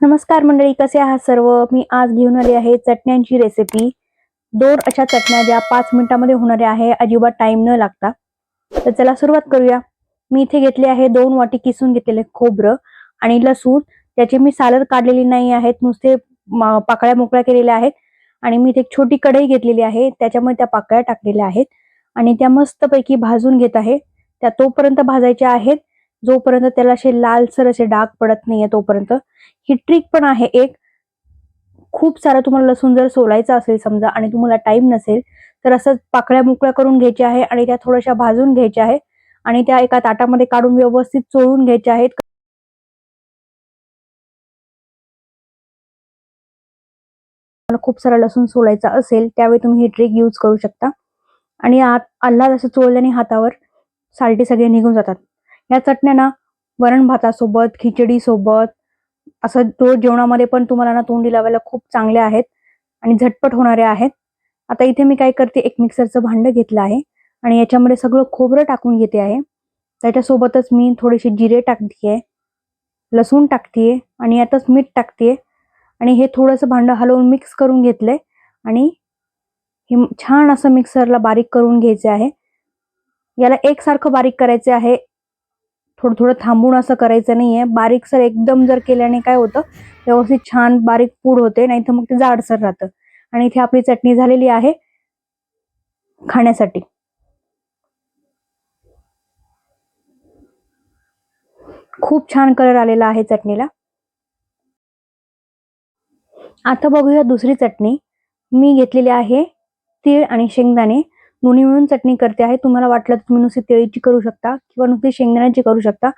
नमस्कार मंडळी कसे आहात सर्व? मी आज घेऊन आली आहे चटण्यांची रेसिपी दोन अशा चटण्या ज्या पाच मिनिटामध्ये होणाऱ्या आहे अजिबात टाइम न लागता. तर चला सुरुवात करूया. मी इथे घेतले आहे दोन वाटी किसून घेतलेले खोबरं आणि लसूण. त्याची मी सालद काढलेली नाही आहेत नुसते पाकळ्या मोकळ्या केलेल्या आहेत. आणि मी इथे एक छोटी कढई घेतलेली आहे त्याच्यामध्ये त्या पाकळ्या टाकलेल्या आहेत. आणि त्या मस्तपैकी भाजून घेत आहे. त्या तोपर्यंत भाजायच्या आहेत. जोपर्यंत त्याला असे लालसर असे डाग पडत नाहीये तोपर्यंत. ही ट्रिक पण आहे एक. खूप सारा तुम्हाला लसूण जर सोलायचा असेल समजा आणि तुम्हाला टाइम नसेल तर असं पाकळ्या मोकळ्या करून घ्यायच्या आहे आणि त्या थोड्याशा भाजून घ्यायच्या आहे आणि त्या एका ताटामध्ये काढून व्यवस्थित चोळून घ्यायच्या आहेत. खूप सारा लसूण सोलायचा असेल त्यावेळी तुम्ही ही ट्रिक यूज करू शकता. आणि आत आल्हाद असं चोळल्याने हातावर साल्टी सगळे निघून जातात. या चटण्या ना वरण भातासोबत खिचडी सोबत असं रोज जेवणामध्ये पण तुम्हाला ना तोंडी लावायला खूप चांगले आहेत आणि झटपट होणारे आहेत. आता इथे मी काय करते एक मिक्सरचं भांड घेतलं आहे आणि याच्यामध्ये सगळं खोबरं टाकून घेते आहे. त्याच्यासोबतच मी थोडेसे जिरे टाकतेय लसूण टाकतेय आणि यातच मीठ टाकतेय आणि हे थोडंसं भांड हलवून मिक्स करून घेतलंय आणि हे छान असं मिक्सरला बारीक करून घ्यायचे आहे. याला एकसारखं बारीक करायचे आहे थोडं थोडं थांबून असं करायचं नाही बारीक सर एकदम जर केल्याने काय होतं व्यवस्थित छान बारीक पूड होते नाही तर मग ते जाडसर राहतं. आणि इथे आपली चटणी झालेली आहे खाण्यासाठी. खूप छान कलर आलेला आहे चटणीला. आता बघूया दुसरी चटणी. मी घेतलेली आहे तीळ आणि शेंगदाणे. दोन्ही मिळून चटणी करते आहे. तुम्हाला वाटलं तर तुम्ही नुसती तिळीची करू शकता किंवा नुसती शेंगदाण्याची करू शकता.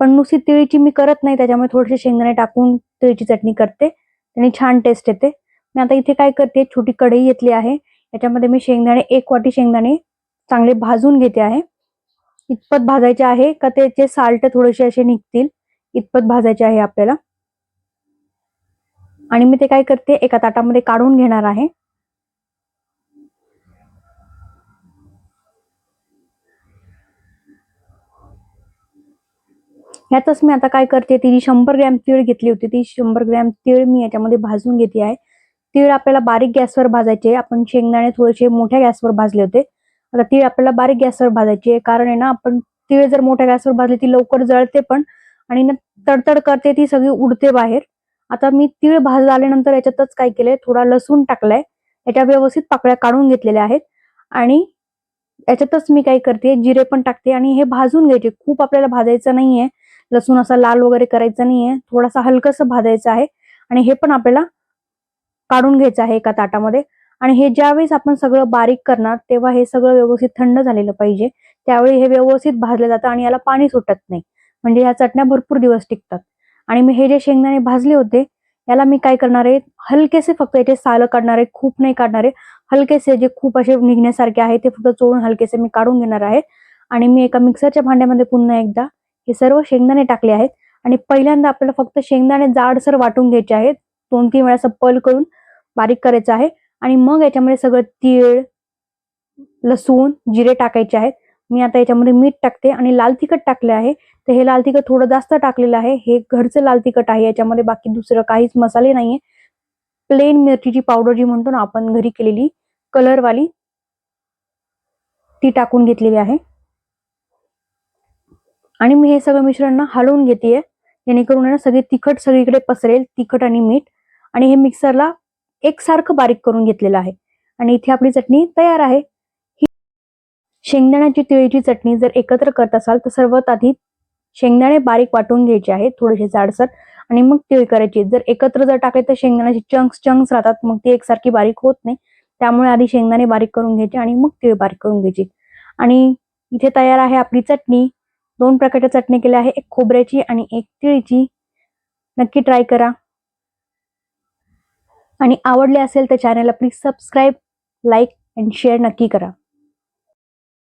पण नुसती तिळीची मी करत नाही त्याच्यामुळे थोडेसे शेंगदाणे टाकून तिळीची चटणी करते. त्याने छान टेस्ट येते. मी आता इथे काय करते छोटी कढई घेतली आहे. याच्यामध्ये मी शेंगदाणे एक वाटी शेंगदाणे चांगले भाजून घेते आहे. इतपत भाजायचे आहे का त्याचे साल्ट थोडेसे असे निघतील इतपत भाजायचे आहे आपल्याला. आणि मी ते काय करते एका ताटामध्ये काढून घेणार आहे. ह्यातच मी आता काय करते ती शंभर ग्रॅम तीळ घेतली होती ती शंभर ग्रॅम तीळ मी याच्यामध्ये भाजून घेते आहे. तीळ आपल्याला बारीक गॅसवर भाजायचे आपण शेंगदाणे थोडेसे मोठ्या गॅसवर भाजले होते. आता तीळ आपल्याला बारीक गॅसवर भाजायचे कारण आहे ना आपण तीळ जर मोठ्या गॅसवर भाजली ती लवकर जळते पण आणि ना तडतड करते ती सगळी उडते बाहेर. आता मी तीळ भाज आल्यानंतर याच्यातच काय केलंय थोडा लसूण टाकलाय. याच्या व्यवस्थित पाकळ्या काढून घेतलेल्या आहेत. आणि याच्यातच मी काय करते जिरे पण टाकते आणि हे भाजून घ्यायचे. खूप आपल्याला भाजायचं नाहीये. लसूण असा लाल वगैरे करायचा नाहीये. थोडासा हलकस भाजायचं आहे. आणि हे पण आपल्याला काढून घ्यायचं आहे एका ताटामध्ये. आणि हे ज्यावेळेस आपण सगळं बारीक करणार तेव्हा हे सगळं व्यवस्थित थंड झालेलं पाहिजे. त्यावेळी हे व्यवस्थित भाजलं जातं आणि याला पाणी सुटत नाही. म्हणजे ह्या चटण्या भरपूर दिवस टिकतात. आणि मी हे जे शेंगदाणे भाजले होते याला मी काय करणार आहे? हलकेसे फक्त याचे सालं काढणार आहे खूप नाही काढणार आहे. हलकेसे जे खूप असे निघण्यासारखे आहे ते फक्त चोळून हलकेसे मी काढून घेणार आहे. आणि मी एका मिक्सरच्या भांड्यामध्ये पुन्हा एकदा हे सर्व शेंगदाणे टाकले आहेत. आणि पहिल्यांदा आपल्याला फक्त शेंगदाणे जाडसर वाटून घ्यायचे आहेत. दोन तीन वेळा असं पल करून बारीक करायचं आहे. आणि मग याच्यामध्ये सगळं तीळ लसूण जिरे टाकायचे आहेत. मी आता याच्यामध्ये मीठ टाकते आणि लाल तिखट टाकले आहे. तर हे लाल तिखट थोडं जास्त टाकलेलं आहे. हे घरचं लाल तिखट आहे. याच्यामध्ये बाकी दुसरं काहीच मसाले नाहीये. प्लेन मिरचीची पावडर जी म्हणतो ना आपण घरी केलेली कलरवाली ती टाकून घेतलेली आहे. आणि मी हे सगळं मिश्रण ना हलवून घेतेय. जेणेकरून ना सगळे तिखट सगळीकडे पसरेल तिखट आणि मीठ. आणि हे मिक्सरला एकसारखं बारीक करून घेतलेलं आहे. आणि इथे आपली चटणी तयार आहे. ही शेंगदाण्याची तिळीची चटणी जर एकत्र करत असाल तर सर्वात आधी शेंगदाणे बारीक वाटून घ्यायचे आहे थोडेसे जाडसर. आणि मग तिळ करायची. जर एकत्र जर टाकले तर शेंगदाण्याचे चंक्स चंक्स राहतात. मग ती एकसारखी बारीक होत नाही. त्यामुळे आधी शेंगदाणे बारीक करून घ्यायचे आणि मग तिळ बारीक करून घ्यायची. आणि इथे तयार आहे आपली चटणी. दोन प्रकारच्या चटणी केल्या आहे एक खोबऱ्याची आणि एक तिळीची. नक्की ट्राय करा. आणि आवडले असेल तर चॅनलला please subscribe like and share नक्की करा.